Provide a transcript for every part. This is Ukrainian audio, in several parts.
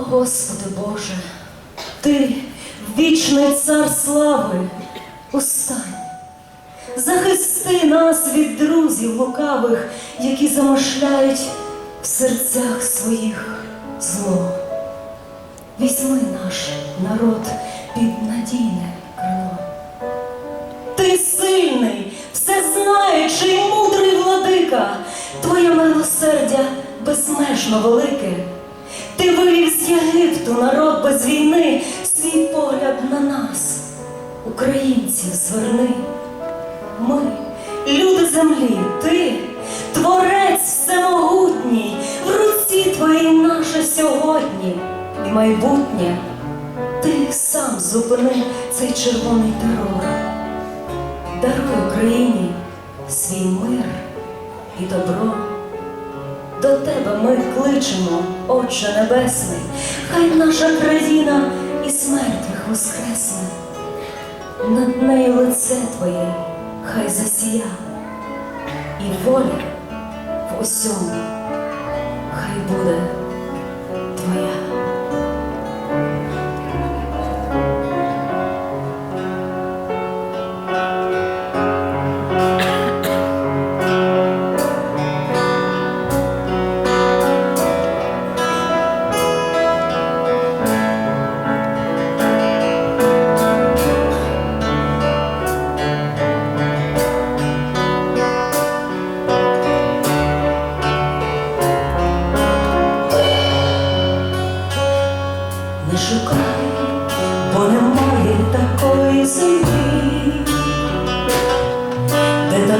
Господи Боже, Ти, вічний цар слави, устань, захисти нас від друзів лукавих, які замишляють в серцях своїх зло. Візьми наш народ під надійне крило. Ти сильний, всезнаючий, мудрий владика, Твоє милосердя безмежно велике. Ти вивів з Єгипту народ без війни, свій погляд на нас, українців, зверни. Ми, люди землі, ти, творець всемогутній, в руці твоїй наше сьогодні і майбутнє. Ти сам зупини цей червоний терор. Даруй Україні свій мир і добро. До тебе ми кличемо, Отче Небесний, хай наша країна і смертних воскресне. Над нею лице Твоє хай засія, і воля в усьому хай буде Твоя.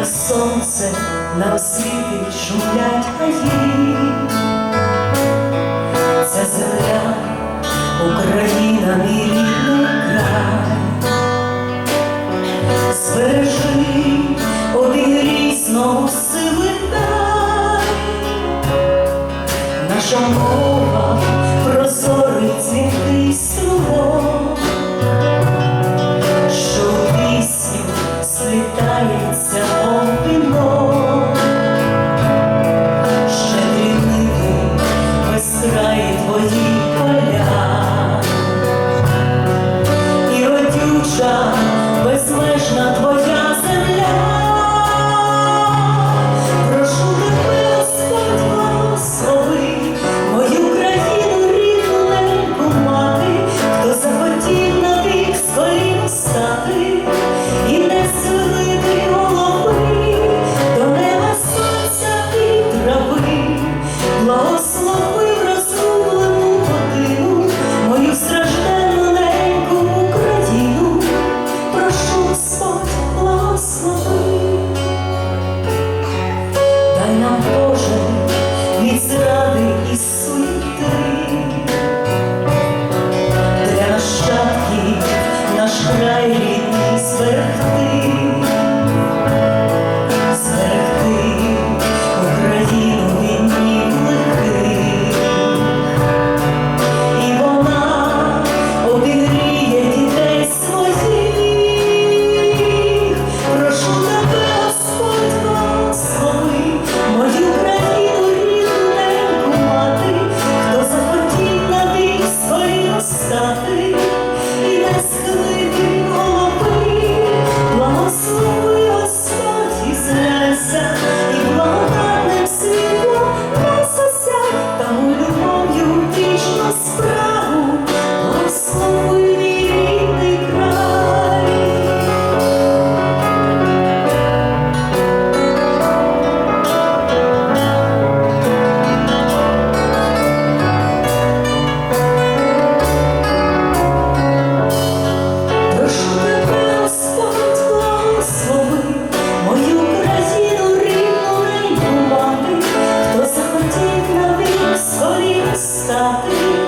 Так сонце нам світить, шумлять гаї. Ця земля, Україна, мій рідний край. Збережи, обігрій знову сили дай. Наша мова прозорий цвітий струмок, що пісню слітається está